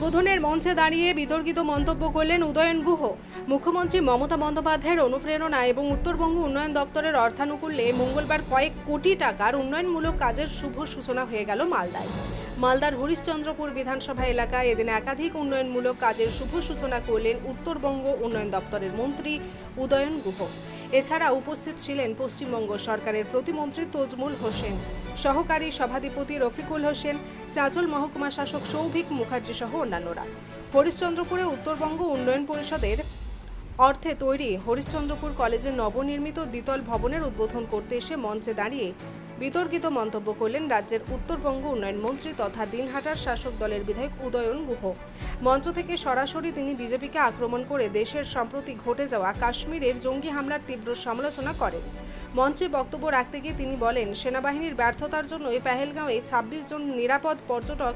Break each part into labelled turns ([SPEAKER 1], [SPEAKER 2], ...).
[SPEAKER 1] উদ্বোধনের মঞ্চে দাঁড়িয়ে বিতর্কিত মন্তব্য করলেন উদয়ন গুহ। মুখ্যমন্ত্রী মমতা বন্দ্যোপাধ্যায়ের অনুপ্রেরণা এবং উত্তরবঙ্গ উন্নয়ন দপ্তরের অর্থানুকূল্যে মঙ্গলবার কয়েক কোটি টাকার উন্নয়নমূলক কাজের শুভ সূচনা হয়ে গেল মালদায়। মালদার হরিশ্চন্দ্রপুর বিধানসভা এলাকায় এদিন একাধিক উন্নয়নমূলক কাজের শুভ সূচনা করলেন উত্তরবঙ্গ উন্নয়ন দপ্তরের মন্ত্রী উদয়ন গুহ। এছাড়া উপস্থিত ছিলেন পশ্চিমবঙ্গ সরকারের প্রতিমন্ত্রী তজমুল হোসেন, সহকারী সভাধিপতি রফিকুল হোসেন, চাঁচল মহকুমা শাসক সৌভিক মুখার্জি সহ অন্যান্যরা। হরিশ্চন্দ্রপুরে উত্তরবঙ্গ উন্নয়ন পরিষদের অর্থে তৈরি হরিশ্চন্দ্রপুর কলেজের নবনির্মিত দ্বিতল ভবনের উদ্বোধন করতে এসে মঞ্চে দাঁড়িয়ে বিতর্কিত মন্তব্য করলেন রাজ্যের উত্তরবঙ্গ উন্নয়ন মন্ত্রী তথা দিনহাটার শাসক দলের বিধায়ক উদয়ন গুহ। মঞ্চ থেকে সরাসরি তিনি বিজেপিকে আক্রমণ করে দেশের সম্প্রতি ঘটে যাওয়া কাশ্মীরের জঙ্গি হামলার তীব্র সমালোচনা করেন। মঞ্চে বক্তব্য রাখতে গিয়ে তিনি বলেন, সেনাবাহিনীর ব্যর্থতার জন্যই পেহেলগাঁওয়ে ছাব্বিশ জন নিরাপদ পর্যটক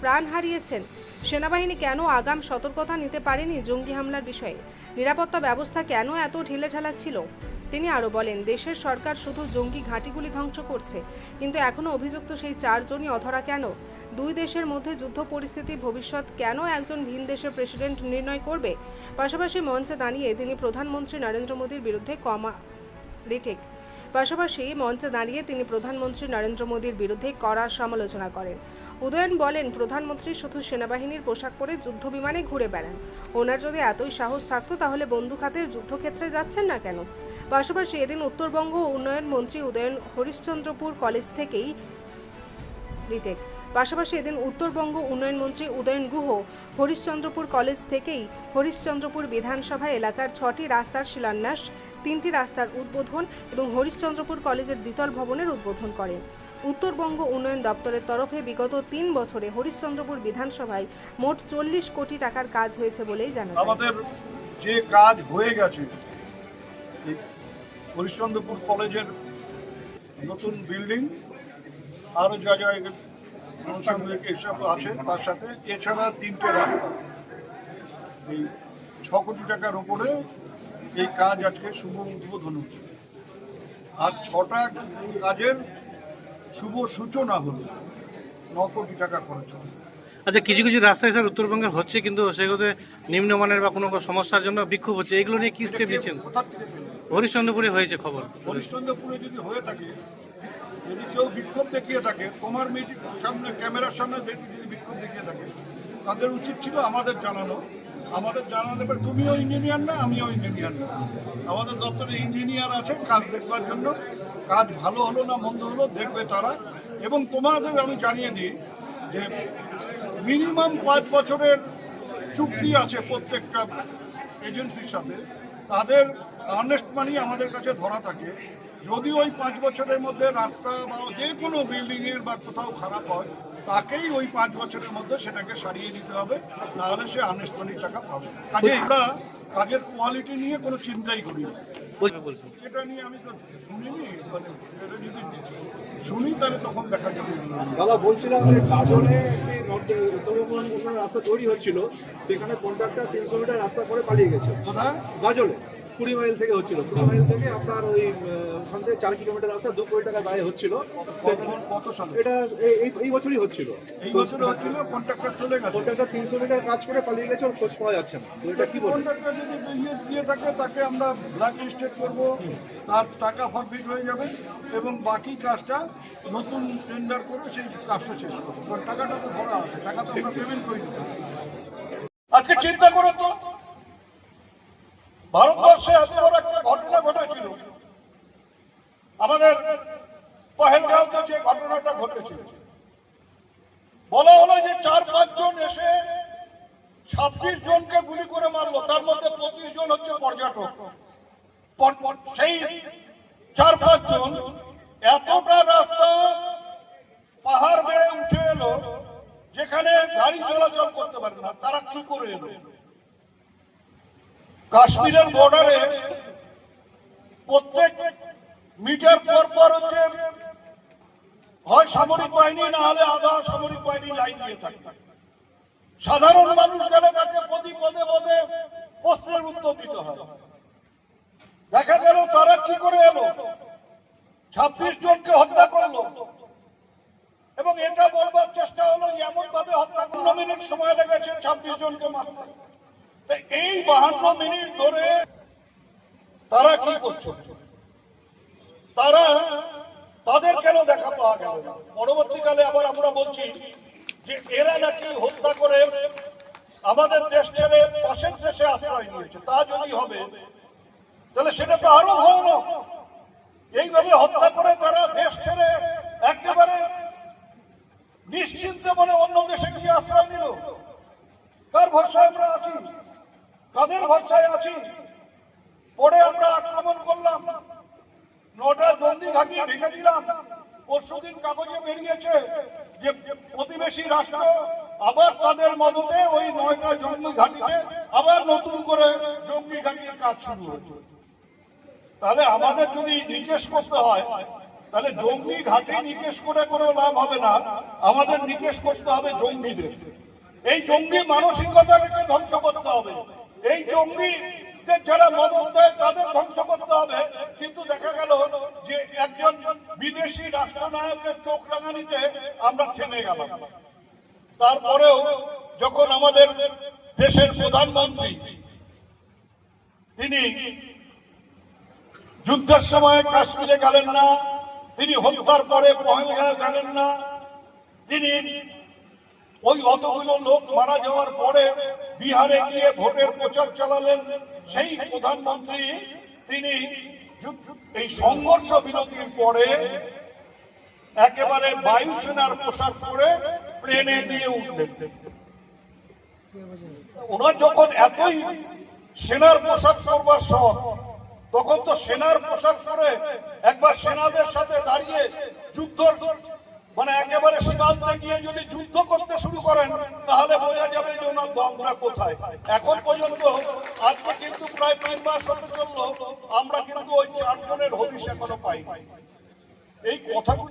[SPEAKER 1] প্রাণ হারিয়েছেন। সেনাবাহিনী কেন আগাম সতর্কতা নিতে পারেনি জঙ্গি হামলার বিষয়ে? নিরাপত্তা ব্যবস্থা কেন এত ঢিলেঢালা ছিল? তিনি আরও বলেন, দেশের সরকার শুধু জঙ্গি ঘাঁটিগুলি ধ্বংস করছে, কিন্তু এখনও অভিযুক্ত সেই চারজনই অধরা কেন? দুই দেশের মধ্যে যুদ্ধ পরিস্থিতি ভবিষ্যৎ কেন একজন ভিন দেশের প্রেসিডেন্ট নির্ণয় করবে? পাশাপাশি মঞ্চে দাঁড়িয়ে তিনি প্রধানমন্ত্রী নরেন্দ্র মোদীর বিরুদ্ধে কমা রিটেক পাশাপাশি মঞ্চে দাঁড়িয়ে তিনি প্রধানমন্ত্রী নরেন্দ্র মোদীর বিরুদ্ধে কড়া সমালোচনা করেন। উদয়ন বলেন, প্রধানমন্ত্রী শুধু সেনাবাহিনীর পোশাক পরে যুদ্ধ বিমানে ঘুরে বেড়ান। ওনার যদি এতই সাহস থাকতো তাহলে বন্ধু খাতের যুদ্ধক্ষেত্রে যাচ্ছেন না কেন? পাশাপাশি এদিন উত্তরবঙ্গ উন্নয়ন মন্ত্রী উদয়ন হরিশ্চন্দ্রপুর কলেজ থেকেই রিটেক। পাশাপাশি এদিন উত্তরবঙ্গ উন্নয়ন মন্ত্রী উদয়ন গুহ হরিশ্চন্দ্রপুর কলেজ থেকেই হরিশ্চন্দ্রপুর বিধানসভা এলাকার ছটি রাস্তার শিলান্যাস, তিনটি রাস্তার উদ্বোধন এবং হরিশ্চন্দ্রপুর কলেজের দ্বিতল ভবনের উদ্বোধন করেন। উত্তরবঙ্গ উন্নয়ন দপ্তরের তরফে বিগত তিন বছরে হরিশ্চন্দ্রপুর বিধানসভায় মোট চল্লিশ কোটি টাকার কাজ হয়েছে বলেই জানা
[SPEAKER 2] আমাদের যে কাজ হয়ে গেছে হরিশ্চন্দ্রপুর কলেজের নতুন বিল্ডিং, আরও যা যা এসব আছে তার সাথে। এছাড়া তিনটে রাস্তা। এই ছ কোটি টাকার উপরে এই কাজ আজকে শুভ উদ্বোধন হচ্ছে আর ছটা কাজের শুভ সূচনা হলো। ন কোটি টাকা খরচ হবে।
[SPEAKER 3] আচ্ছা কিছু কিছু রাস্তায় স্যার উত্তরবঙ্গের হচ্ছে কিন্তু সেগুলোতে নিম্নমানের বা কোনো সমস্যার জন্য বিক্ষোভ হচ্ছে। এগুলো নিয়ে কি স্টেপ নিচ্ছেন? হরিশ্চন্দ্রপুরে হয়েছে খবর।
[SPEAKER 2] হরিশ্চন্দ্রপুরে যদি হয়ে থাকে যদি কেউ বিক্ষোভ দেখিয়ে থাকে, তোমার মিডিয়া সামনে, ক্যামেরার সামনে যদি বিক্ষোভ দেখিয়ে থাকে, তাদের উচিত ছিল আমাদের জানানো। আমাদের জানানো এবার তুমিও ইঞ্জিনিয়ার না, আমিও ইঞ্জিনিয়ার না। আমাদের দপ্তরে ইঞ্জিনিয়ার আছে, কাজ দেখবার জন্য। কাজ ভালো হলো না মন্দ হলো, দেখবে তারা। এবং তোমাদের আমি জানিয়ে দিই যে মিনিমাম পাঁচ বছরের চুক্তি আছে প্রত্যেকটা এজেন্সির সাথে। তাদের আর্নেস্ট মানি আমাদের কাছে ধরা থাকে। যদি ওই পাঁচ বছরের মধ্যে রাস্তা বা যে কোনো বিল্ডিংয়ের বা কোথাও খারাপ হয় তাকেই ওই পাঁচ বছরের মধ্যে সেটাকে সারিয়ে দিতে হবে নাহলে সে আনুষ্ঠানিক টাকা পাবে কাজে এটা কাজের কোয়ালিটি নিয়ে কোনো চিন্তাই করি না
[SPEAKER 3] বলছেন
[SPEAKER 2] এটা নিয়ে আমি তো শুনিনি মানে এটা যদি শুনি তাহলে তখন দেখা যাবে।
[SPEAKER 4] দাদা বলছিলাম যে একটি উত্তরবঙ্গ রাস্তা তৈরি হচ্ছিল সেখানে কন্ট্রাক্টর তিনশো মিটার রাস্তা করে পালিয়ে গেছে।
[SPEAKER 2] কোথায়?
[SPEAKER 4] গাজলে কুড়ি মাইল থেকে হচ্ছিল। কুড়ি মাইল থেকে আপনার ওই ওখান থেকে চার কিলোমিটার রাস্তা দু কোটি টাকা ব্যয় হচ্ছিল।
[SPEAKER 2] কত- কত সালে?
[SPEAKER 4] এটা এই- এই- এই বছরই হচ্ছিল।
[SPEAKER 2] এই বছরে হচ্ছিল কন্ট্রাক্টর চলে গেছে।
[SPEAKER 4] কন্ট্রাক্টর তিনশো মিটার কাজ করে পালিয়ে গেছে ওর খোঁজ পাওয়া যাচ্ছে না। এটা কি
[SPEAKER 2] কন্ট্রাক্টর যদি ইয়ে দিয়ে থাকে তাকে আমরা ব্ল্যাক লিস্টেড করব। তার টাকা ফরফিট হয়ে যাবে এবং বাকি কাজটা নতুন টেন্ডার করে সেই কাজটা শেষ করব। কারণ টাকাটা তো ধরা আছে টাকা তো আমরা পেমেন্ট করে দিতে আজকে চিন্তা করো তো ভারতবর্ষে এত বড় একটা ঘটনা ঘটেছিল। আমাদের পহেলগাঁওতে যে ঘটনাটা ঘটেছিল। বলা হলো যে চার পাঁচজন এসে ছাব্বিশ জনকে গুলি করে মারলো। তার মধ্যে পঁচিশ জন হচ্ছে পর্যটক। পর- পর- সেই চার, পাঁচ জন এতটা রাস্তা পাহাড় বেয়ে উঠে এলো, যেখানে গাড়ি চলাচল করতে পারে না। তারা কি করে এলো? কাশ্মীরের বর্ডারে প্রত্যেক মিটার পর পর হচ্ছে হয় সামরিক বাহিনী, না হলে আধা সামরিক বাহিনী লাইন দিয়ে থাকে। সাধারণ মানুষ গেলে তাকে প্রতি পদে পদে প্রশ্নের উত্তর দিতে হয়। দেখা গেল তারা কি করে এলো? ছাব্বিশ জনকে হত্যা করল। এবং এটা বলবার চেষ্টা হলো এমন ভাবে হত্যা পনেরো মিনিট সময় লেগেছে, ছাব্বিশ জনকে মারতে। এই বাহান্ন মিনিট ধরে তারা কি করছে? তারা তাদের কেন দেখা পাওয়া গেল পরবর্তীকালে আবার আমরা বলছি যে এরা নাকি হত্যা করে আমাদের দেশ ছেড়ে পাশের দেশে আশ্রয় নিয়েছে। তা যদি হবে, তাহলে সেটা তো আরও ভয়ানক এইভাবে হত্যা করে তারা দেশ ছেড়ে একেবারে নিশ্চিন্তে মনে অন্য দেশে গিয়ে আশ্রয় নিল। তার ভরসায় আমরা আছি? কাদের ভরসায় আছি। পরে আমরা আক্রমণ করলাম। নটা জঙ্গি ঘাঁটি ভেঙে দিলাম। পরশুদিন কাগজে বেরিয়েছে যে প্রতিবেশী রাষ্ট্র আবার তাদের মদতে ওই নয়টা জঙ্গি ঘাঁটিতে আবার নতুন করে জঙ্গি ঘাঁটির কাজ শুরু হচ্ছে তাহলে আমাদের যদি নিকেশ করতে হয়, তাহলে জঙ্গি ঘাটে নিকেশ করে কোনো লাভ হবে না। আমাদের নিকেশ করতে হবে জঙ্গিদের। এই জঙ্গি মানসিকতাকে ধ্বংস করতে হবে। এই জঙ্গি যারা মদত দেয় তাদের ধ্বংস করতে হবে। কিন্তু দেখা গেল যে একজন বিদেশি রাষ্ট্রনায়কের চোখ রাঙানিতে আমরা থেমে গেলাম। তারপরেও যখন আমাদের দেশের প্রধানমন্ত্রী, তিনি যুদ্ধের সময় কাশ্মীরে গেলেন না, তিনি হত্যার পরে পহেলগাঁও গেলেন না, তিনি ওই অতগুলো লোক মারা যাওয়ার পরে বিহারে গিয়ে ভোটের প্রচার চালালেন সেই প্রধানমন্ত্রী। তিনি এই সংঘর্ষ বিরতির পরে একেবারে বায়ুসেনার পোশাক পরে প্লেনে দিয়ে উঠলেন। ওনার যখন এতই সেনার পোশাক পরবার শখ, তখন তো সেনার পোশাক পরে একবার সেনাদের সাথে দাঁড়িয়ে যুদ্ধ মানে একেবারে সীমান্তে গিয়ে যদি যুদ্ধ দমটা কোথায়? এখন পর্যন্ত, আজকে কিন্তু প্রায় তিন মাস হতে চলল, আমরা কিন্তু ওই চারজনের হদিশ এখনও পাই এই কথাগুলো